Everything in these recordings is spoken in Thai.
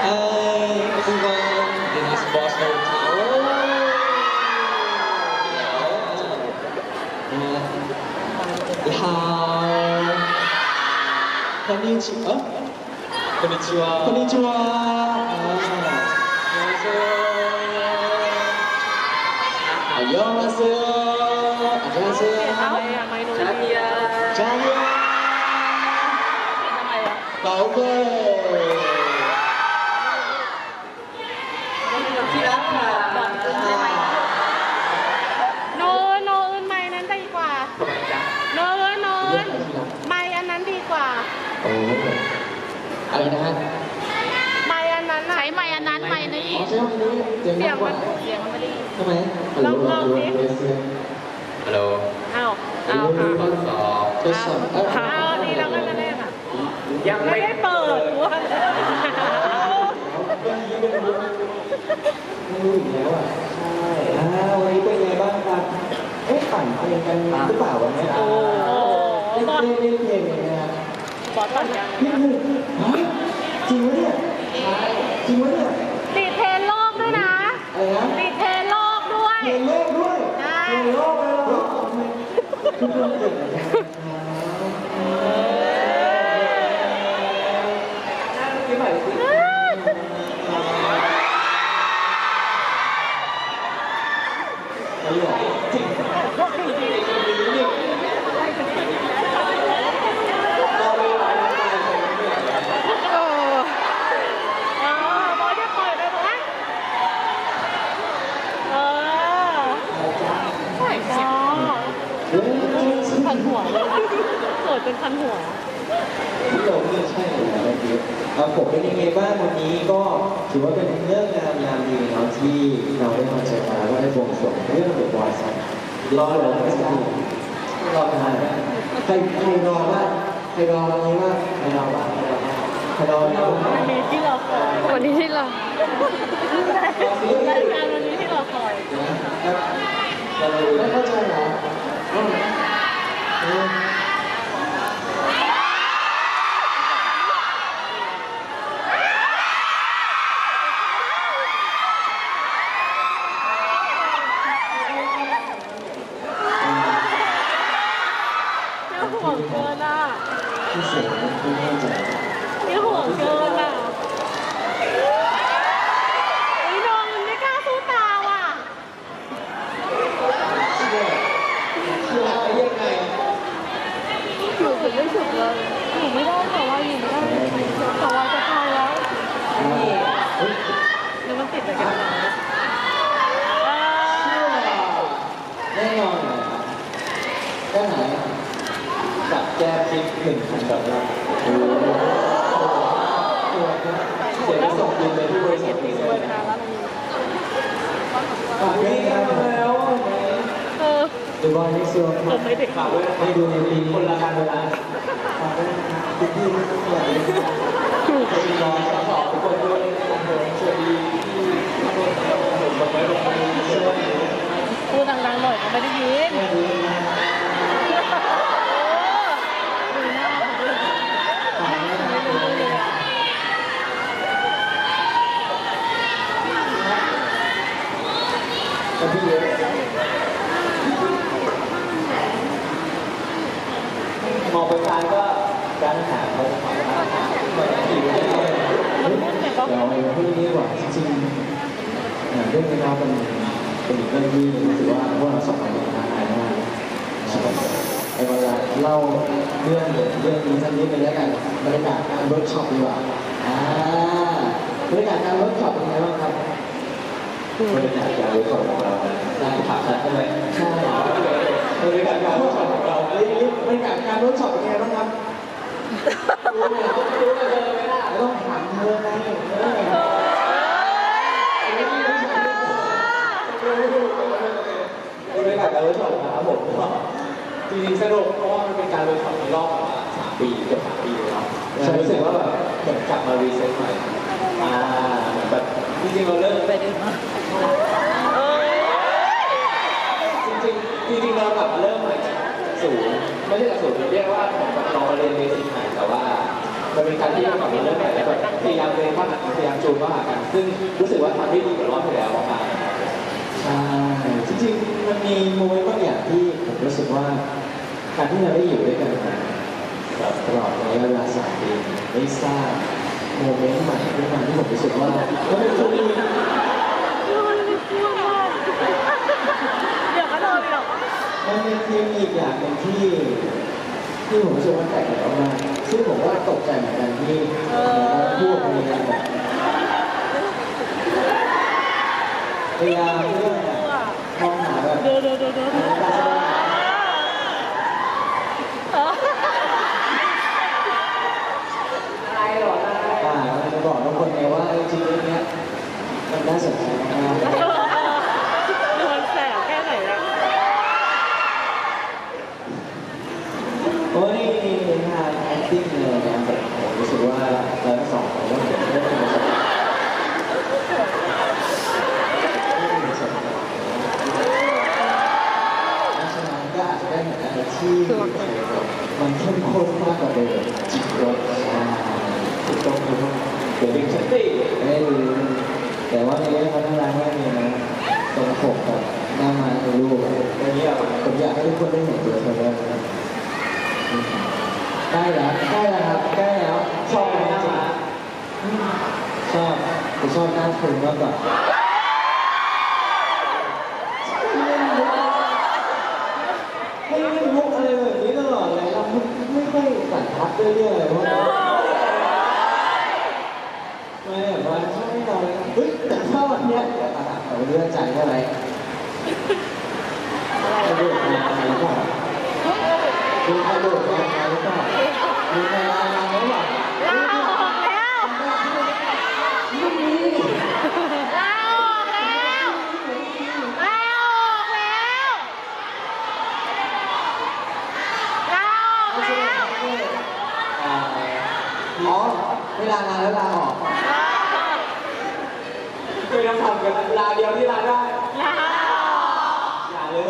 Hey everyone, this is Boston. Oh. Hi. Konnichiwa. Konnichiwa. Konnichiwa. 안녕하세요. 안녕하세요. 안녕하세요. 자니야. 자니야. 나오고. อะไรนะฮะไม่อันนั้นน่ะใช้ไม้อันนั้นไม้นี้ อ๋อใช่ไหมเสียงเสียดังงกมัว่านเสียงมันไม่ได้ยินใช่ไหมลองลองดิฮัลโหลฮัลโหลอ้าวอ้าวค่ะทดสอบทดสอบเอ้ยอ้าวนี่เราก็จะเล่นอะยังไม่ได้เปิดวะไม่รู้อีกแล้วอะใช่อ่าวันนี้เป็นไงบ้างครับเอ๊ะปั่นเพลงกันหรือเปล่าวันนี้โอ้โหเล่นบอสเล่นเพลงยังไงฮะ บอสตัดยังนี่คือเฮ้ยจริงวะเนี่ย จริงวะเนี่ย ติดเทรนด์โลกด้วยนะ อะไรนะ ติดเทรนด์โลกด้วย เพลงโลกด้วย ใช่ เพลงโลกเลยเหรอทุกคนเก่งนะครับปีใหม่สิอะไรจริง เออเออบอสจะปล่อยไปไหมเออใช่บอ คันหัวเลยเกิดเป็นคันหัวพี่โดมนี่ใช่เลยนะเมื่อกี้เอาผมเป็นยังไงบ้างวันนี้ก็ถือว่าเป็นเรื่องงามยามดีเนาะที่เราได้มาเจอกันแล้วก็ได้บวงสรวงเรื่องเดอะบอยส์รอรอไม่สักรอนานไหมใครใครรอบ้างใครรอวันนี้บ้างใครรอบ้าใครรอใครรอวันนี้ที่ราคอยวันนี้ที่รารายการวันนี้ที่ราคอยไม่เข้าใจเหรอ อืม เจ้าห่วงเกินอะ ที่เสียงมันไม่เข้าใจ เจ้าห่วงเกินอะไอ้น้องมันไม่กล้าสู้ตาว่ะ เชื่อเชื่อยังไง อยู่ถึงไม่สุดเลยอยู่ไม่ได้แต่ว่าอยู่ไม่ได้แต่ว่าจะพายแล้ว เฮ้ย หรือมันติดอะไรกันเออ แน่นอนเลยครับแค่ไหนกับแก้พริก หนึ่งพันดอลลาร์โอ้โหเสียงส่งบินไปที่บริษัทตินี้ดเลด้วยยนะคะแล้วมันฝากด้วยกันแล้วเออดูบอลให้ซัวเออไม่ได้ฝากด้วยให้ดูในปีคนละการเวลาฝากด้วยนะครับพี่ๆทุกคนเลยสวัสดีน้องสาวทุกคนด้วยผมสวัสดีที่ทุกคนผมบอกไว้ลงไปสวัสดีพูดดังๆหน่อยเขาไม่ได้ยิน แม่ดูนะ ดูหน้าเขาด้วย ฝากด้วยนะ ไม่รู้เลยอะ แล้วพี่เยอะมองไปซ้ายก็ร้านอาหารเขาจะขายร้านอาหารเหมือนขี่ไปเรื่อยๆ มันพูดแต่ก็ เดี๋ยวเราพูดนี้ดีกว่าจริงๆ อ่าเรื่องนี้เราเป็นเป็นอีกเรื่องที่รู้สึกว่าพวกเราสองคนมีท้าทายมากใช่ไหมไอ้เวลาเล่าเรื่องเรื่องนี้สักนิดนึงแล้วกันบรรยากาศการเวิร์กช็อปดีกว่าอ่าบรรยากาศการเวิร์กช็อปเป็นไงบ้างครับบรรยากาศการเวิร์กช็อปของเราได้ถามใช่ไหมใช่บรรยากาศการเวิร์กช็อปของเราเอ้ยบรรยากาศการเวิร์กช็อปเป็นไงบ้างครับรู้ไหมรู้ไหมไม่ได้ต้องถามเธอไงเออ บรรยากาศการเวิร์กช็อปนะครับผมก็จริงๆสนุกเพราะว่ามันเป็นการเวิร์กช็อปในรอบประมาณสามปีเกือบสามปีแล้วฉันรู้สึกว่าแบบเหมือนกลับมารีเซ็ตใหม่อ่าเหมือนแบบจริงๆเราเริ่มไปเออจริงๆจริงๆเรากลับมาเริ่มใหม่จากศูนย์ไม่ใช่จากศูนย์เรียกว่าเหมือนกับเรามาเรียนเบสิกใหม่แต่ว่ามันเป็นการที่เรากลับมาเริ่มใหม่แล้วแบบพยายามเรียนภาษาพยายามจูนเข้าหากันซึ่งรู้สึกว่าทำได้ดีกว่ารอบที่แล้วมากใช่จ ริงๆ มันมีโมเมนต์บางอย่างที่ผมรู้สึกว่าการที่เราได้อยู่ด้วยกันมาตลอดระยะเวลาสามปีได้สร้างโมเมนต์ใหม่ขึ้นมาที่ผมรู้สึกว่ามันเป็นจุดนี้เดี๋ยวก็โดนหรอกมันเป็นเคมีอีกอย่างหนึ่งที่ที่ผมรู้สึกว่าแปลกใหม่มากซึ่งผมก็ตกใจเหมือนกันที่พูดพยายามแบบพยายามเรื่อง เดี๋ยวเดี๋ยวเดี๋ยวเดี๋ยวอ่าเราจะบอกทุกคนไงว่าจริงๆเรื่องเนี้ยมันน่าสนใจมากๆ โดนแสบแค่ไหนอะ โอ้นี่นี่นี่ทาง acting เลยนะแบบผมรู้สึกว่าเราทั้งสองคนก็เหมือนได้เป็นประสบการณ์เพราะฉะนั้นก็อาจจะได้เห็นอะไร ที่มันเข้มข้นมากกว่าเดิมจิตรสชาติถูกต้องถูกต้อเดี๋ยวด็ถึกงจะชั้นตีไม่รู้แต่ว่าในเรื่องเขาน่ารักมากเลยนะตรงปกกับหน้ามาในรูปอะอย่างนี้อะผมอยากให้ทุกคนได้เห็นตัวเธอแล้วนะใกล้แล้วใกล้แล้วครับใกล้แล้วชอบไหมหน้ามาชอบผมชอบหน้าคุณมากกว่าให้เล่นมุกอะไรแบบนี้ตลอดเลยเราไม่ค่อยสันทัดด้วย เรื่องอะไรพวกนี้ไม่แบบว่าชอบให้เราเลยเฮ้ยแต่ถ้าวันเนี้ยเราเลื่อนใจได้ไหมกระโดดมาอะไรหรือเปล่ามีกระโดดมาอะไรหรือเปล่าดูใครมาอะไรหรือเปล่า ลาออกแล้วลาออกแล้วลาออกแล้วลาออกแล้ว อ๋อเวลางาน แล้วลาออกเคยทำทำกันลาเดียวที่ลาได้ ลาออก อย่าเลย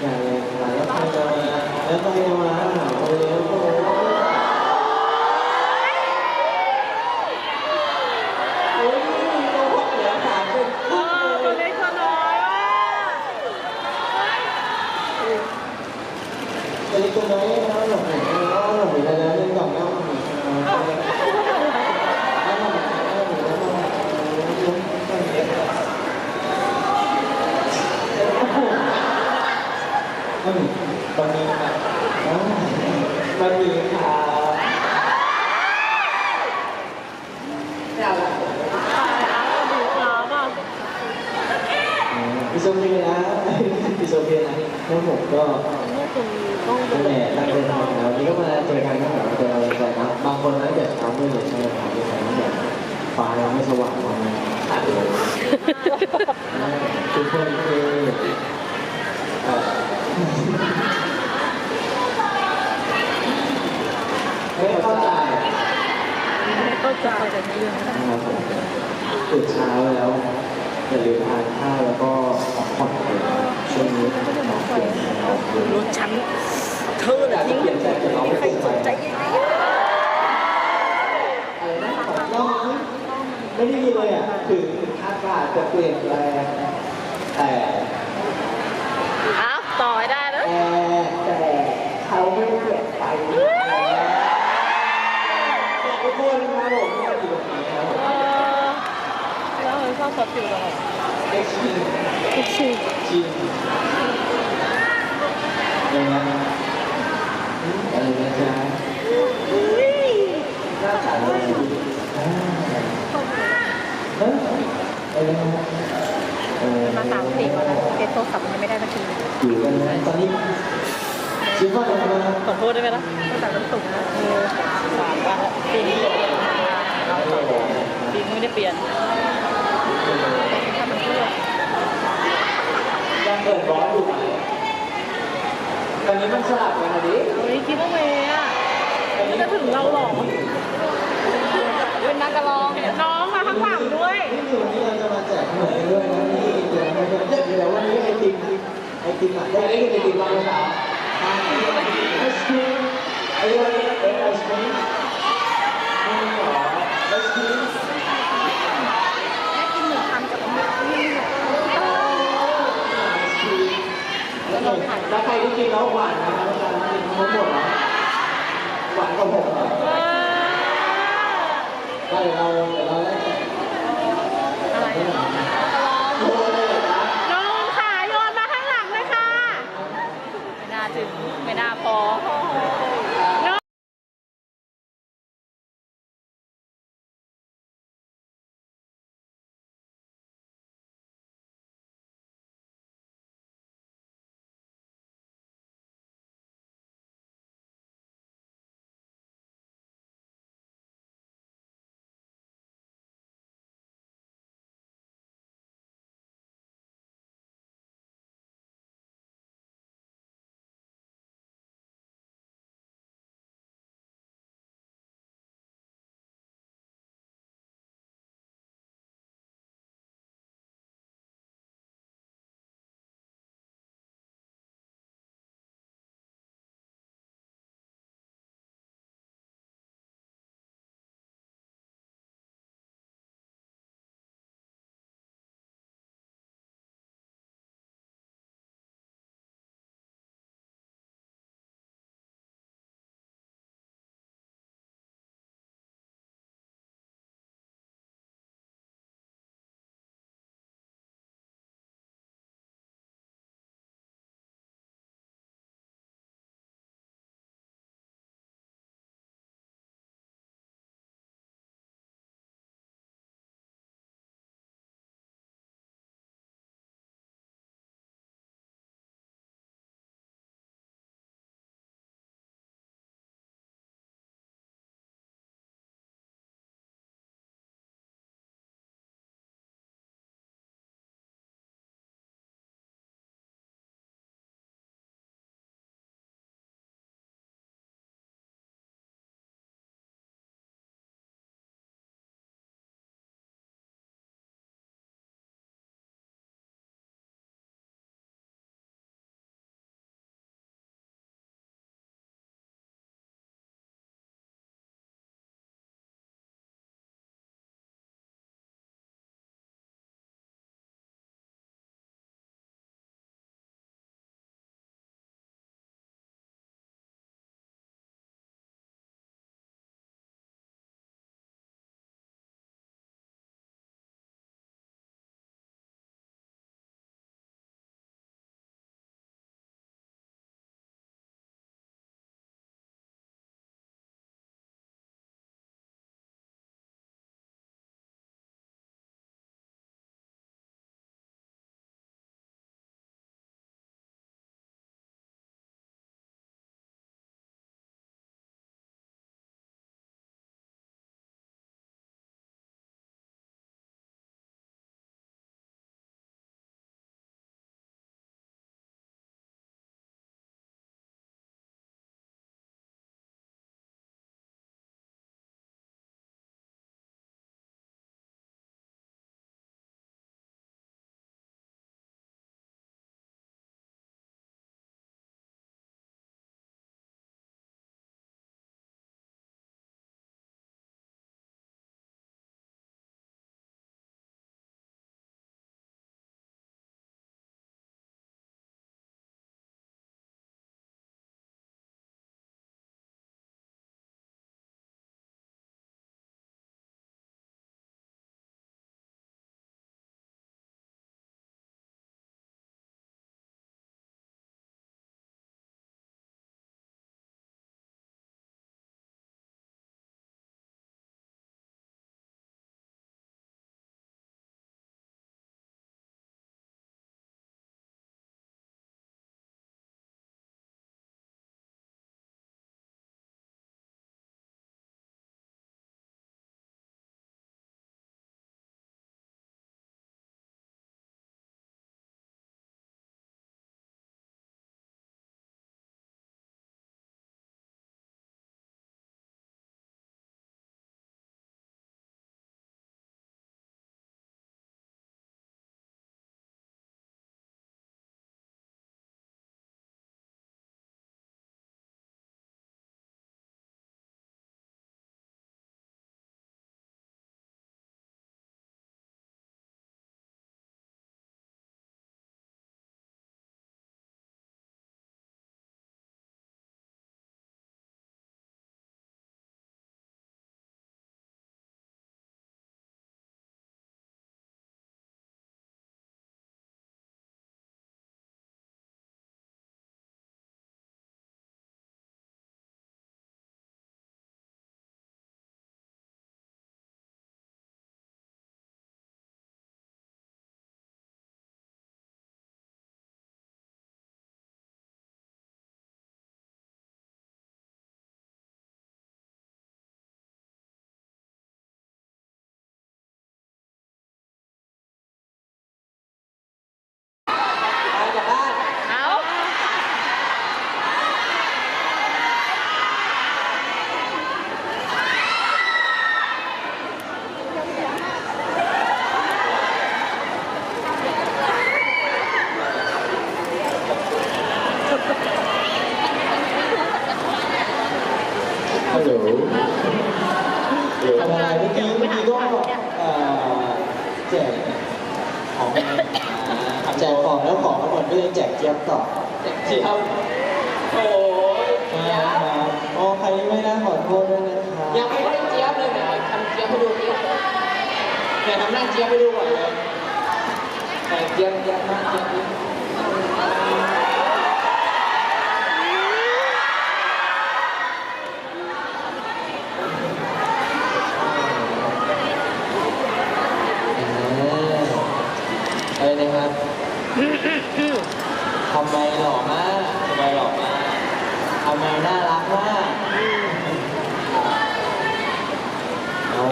อย่าเลยลาแล้วใครจะมาแล้วใครจะมาหาเราแล้วโอ้โห เหลือสามสิบ เออตัวเล็กตัวน้อยว่ะ ตัวเล็กตัวน้อยนะหลบหนีนะหลบหนีแล้วเล่นกล่องแล้วหลบหนีแล้วหลบหนีแล้วหลบหนีแล้วหลบหนีตอนนี้นะอ๋อ มันมี ค่ะไม่เอาละดูน้องอะพี่โซเฟียนะพี่โซเฟียนะแล้วผมก็นี่คุณต้องนั่นแหละตั้งใจทำแล้วนี่ก็มาเจอกันก็แบบเจออะไรกันนะบางคนนั้นเดี๋ยวเช้ามืดเลยใช่ไหมครับที่ใครนั่นแบบฟ้ายังไม่สว่างวันนี้ขาดเลยทุกคนคืออไม่เข้าใจ ไม่เข้าใจในเรื่องนะครับผมตื่นเช้าแล้วอย่าลืมทานข้าวแล้วก็พักผ่อนช่วงนี้น้องเปลี่ยนน้องเปลี่ยนรถฉันเธออยากจะเปลี่ยนใจแต่เราไม่ใครสนใจยังไงไรนะของน้องไม่ได้มีเลยอะถึงอากาศจะเปลี่ยนแปลงแต่อ้าวต่อได้แล้วแต่เขาไม่เปลี่ยนไป อกทุกคนครับผมที่มาอยู่ตรงนี้นครับผมเออแล้วมันชอบสดอยู่ตลอดเอ็กซ์ทีทุกทีจริงยังไงอะไรนะจ๊ะหน้าตาดีอ่าเฮ้ยอะไรเออมาสามสี่วันแล้วเก็บโทรศัพท์ยังไม่ได้สักทีอยู่กันนะตอนนี้คิดว่าจะมาขอโทษได้ไหมล่ะตั้งแต่วันศุกนะเออสามวันแล้ว ปีนี้เราสองปีนี้ไม่ได้เปลี่ยนถ้ามันเพื่อยังเปิดร้อนอยู่ไหมตอนนี้มันสลับกันนะดิเฮ้ยคิดว่าเมย์อะมันจะถึงเราหรอเป็นนักกระลองน้องมาข้างหลังด้วยนี่คือวันนี้เราจะมาแจกขนมกันด้วยนะนี่เดี๋ยวให้เดี๋ยวเดี๋ยววันนี้ไอติมไอติมอะได้ได้กินไอติมบ้างไหมครับไอศครีมไอ้เรื่องไอ้ไอศครีมไอศครีม ริงๆแล้วหวานนะครับอาจารย์จริงๆทั้งหมดนะหวานกว่าผมเหรอเออก็เดี๋ยวเราเดี๋ยวเราได้อะไรอะโอ้ยเลยเหรอจ๊ะโยนขาโยนมาข้างหลังเลยค่ะ ไม่น่าถึง ไม่น่าพอ แต่ทำหน้าเจี๊ยบให้ดูก่อนเลยแต่เจี๊ยบเจี๊ยบหน้าเจี๊ยบดิ เอะไรนะครับทำไมหล่อมากทำไมหล่อมากทำไมน่ารักมากโอ้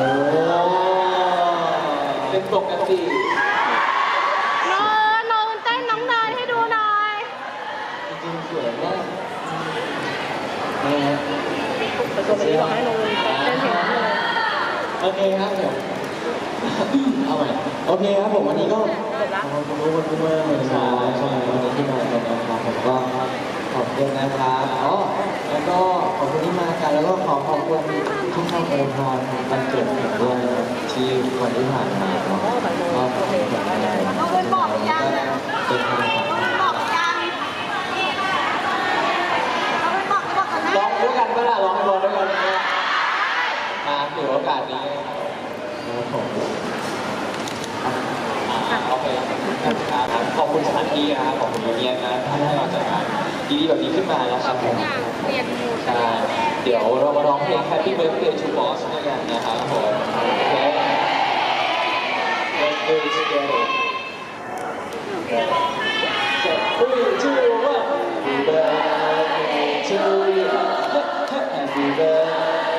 เป็นปกติ โนโนอื่นเต้นน้องเนยให้ดูหน่อย จริงๆสวยมากนะฮะแต่ตัวนี้บอกให้โนอื่นเต้นเต้นเห็นเลยโอเคครับเดี๋ยวเอาใหม่โอเคครับผมวันนี้ก็จบละขอบคุณทุกคนทุกเมื่อเลยนะใช่ใช่วันนี้ที่มากันนะครับผมก็ขอบคุณนะครับอ๋อแล้วก็ขอบคุณที่มากันแล้วก็ขอขอบคุณทุกท่านอวยพรวันเกิดผมด้วยนะครับที่วันที่ผ่านมาเนาะก็ขอบคุณมากเลยน้องอื่นบอกหรือยังนะ ถือโอกาสนี้ขอบคุณสถานที่ครับขอบคุณยูเนียนนะท่านให้เราจัดการดีๆแบบนี้ขึ้นมาแล้วครับผมเดี๋ยวเรามาร้องเพลง Happy Birthday to Boss ด้วยกันนะครับผม Thank Happy birthday to you Happy birthday